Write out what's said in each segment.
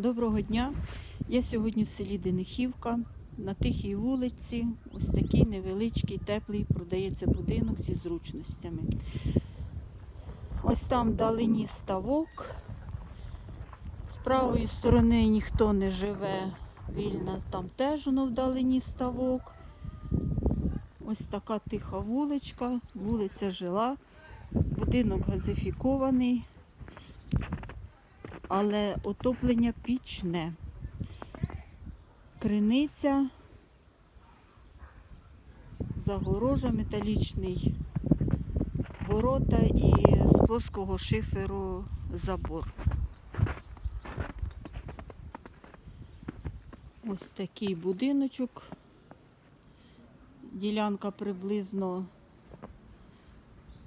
Доброго дня. Я сьогодні в селі Денихівка. На тихій вулиці ось такий невеличкий, теплий продається будинок зі зручностями. Ось там вдалині ставок. З правої сторони ніхто не живе вільно, там теж воно вдалині ставок. Ось така тиха вуличка, вулиця жила, будинок газифікований, але отоплення пічне. Криниця, загорожа, металічний ворота і з плоского шиферу забор. Ось такий будиночок. Ділянка приблизно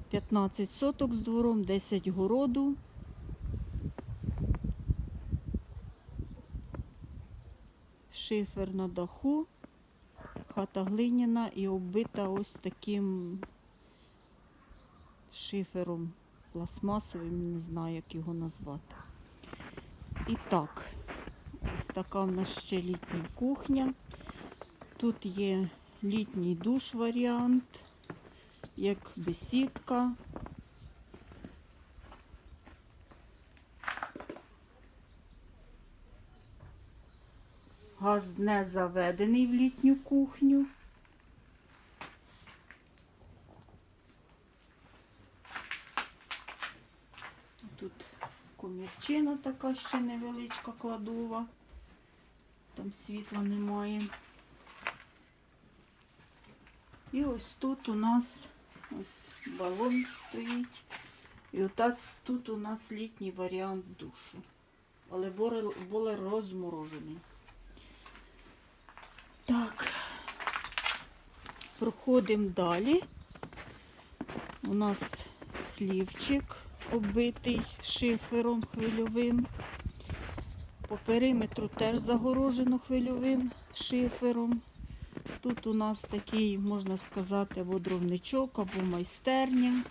15 соток з двором, 10 городу. Шифер на даху, хата глиняна і оббита ось таким шифером пластмасовим, не знаю, як його назвати. І так, ось така в нас ще літня кухня. Тут є літній душ варіант, як бесідка. Газ не заведений в літню кухню. Тут комірчина така ще невеличка кладова. Там світла немає. І ось тут у нас ось балон стоїть. І отак тут у нас літній варіант душу. Але бойлер розморожений. Так, проходимо далі. У нас хлівчик оббитий шифером хвильовим. По периметру теж загорожено хвильовим шифером. Тут у нас такий, можна сказати, або дровничок, або майстерня,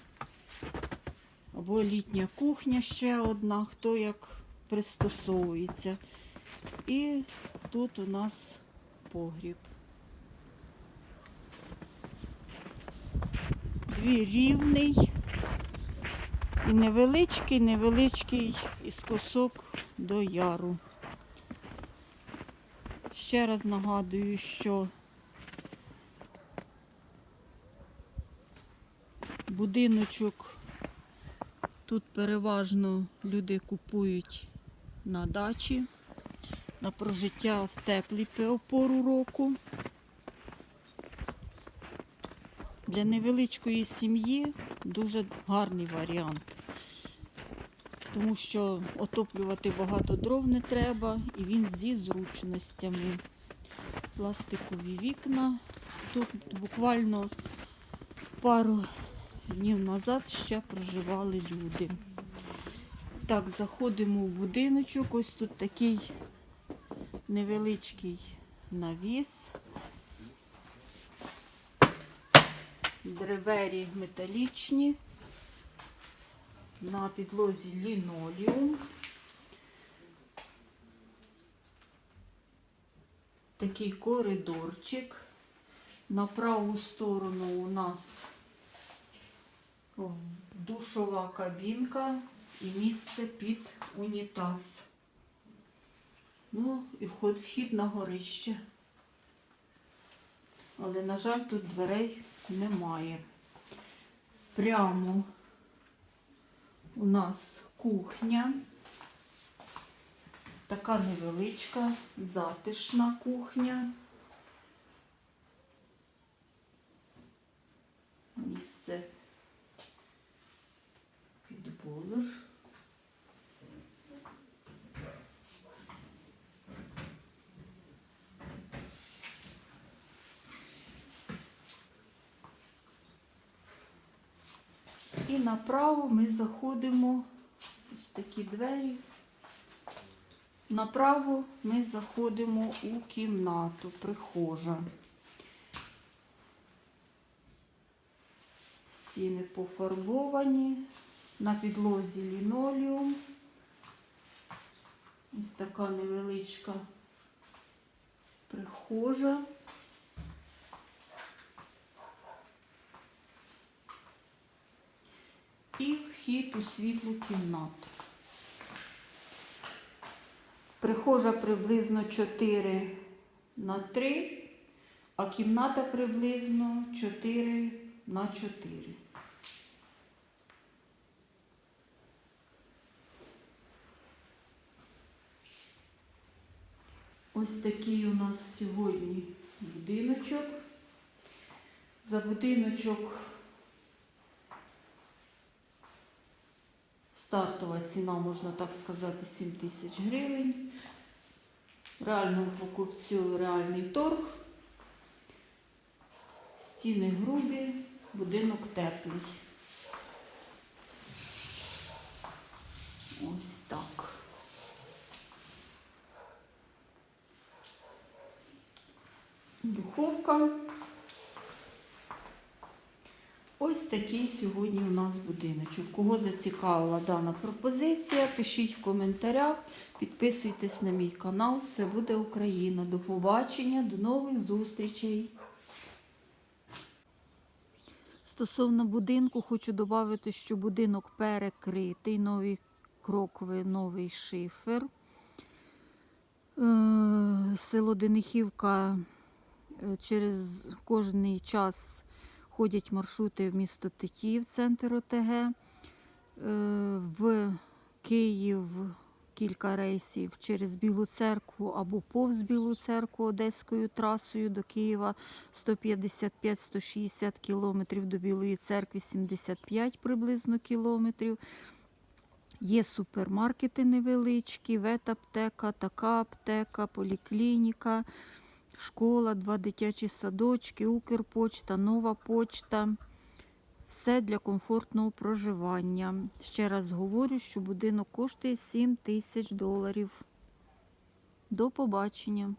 або літня кухня ще одна, хто як пристосовується. І тут у нас погріб. Дві рівний і невеличкий, невеличкий із косок до яру. Ще раз нагадую, що будиночок тут переважно люди купують на дачі на прожиття в теплій пору року. Для невеличкої сім'ї дуже гарний варіант, тому що отоплювати багато дров не треба і він зі зручностями. Пластикові вікна. Тут буквально пару днів назад ще проживали люди. Так, заходимо в будиночок. Ось тут такий невеличкий навіс. Двері металічні, на підлозі лінолеум. Такий коридорчик. На праву сторону у нас душова кабінка і місце під унітаз. Ну, і вхід на горище. Але, на жаль, тут дверей немає. Прямо у нас кухня. Така невеличка, затишна кухня. Місце під бойлер. І направо ми заходимо ось такі двері. Направо ми заходимо у кімнату, прихожа. Стіни пофарбовані, на підлозі лінолеум. Ось така невеличка прихожа. І вхід у світлу кімнату. Прихожа приблизно 4 на 3, а кімната приблизно 4 на 4. Ось такий у нас сьогодні будиночок. За будиночок стартова ціна, можна так сказати, 7 тисяч гривень. Реальному покупцю реальний торг. Стіни грубі, будинок теплий. Ось так. Духовка. Ось такий сьогодні у нас будиночок. Кого зацікавила дана пропозиція, пишіть в коментарях, підписуйтесь на мій канал. Все буде Україна. До побачення, до нових зустрічей. Стосовно будинку, хочу додати, що будинок перекритий, новий крокви, новий шифер. Е, Село Денихівка е, через кожний час ходять маршрути в місто Тетіїв, центр ОТГ. Е, В Київ кілька рейсів через Білу церкву або повз Білу церкву Одеською трасою до Києва 155-160 кілометрів, до Білої церкви 75 приблизно кілометрів. Є супермаркети невеличкі, ветаптека, така аптека, поліклініка, школа, два дитячі садочки, Укрпочта, нова почта. Все для комфортного проживання. Ще раз говорю, що будинок коштує 7 тисяч доларів. До побачення.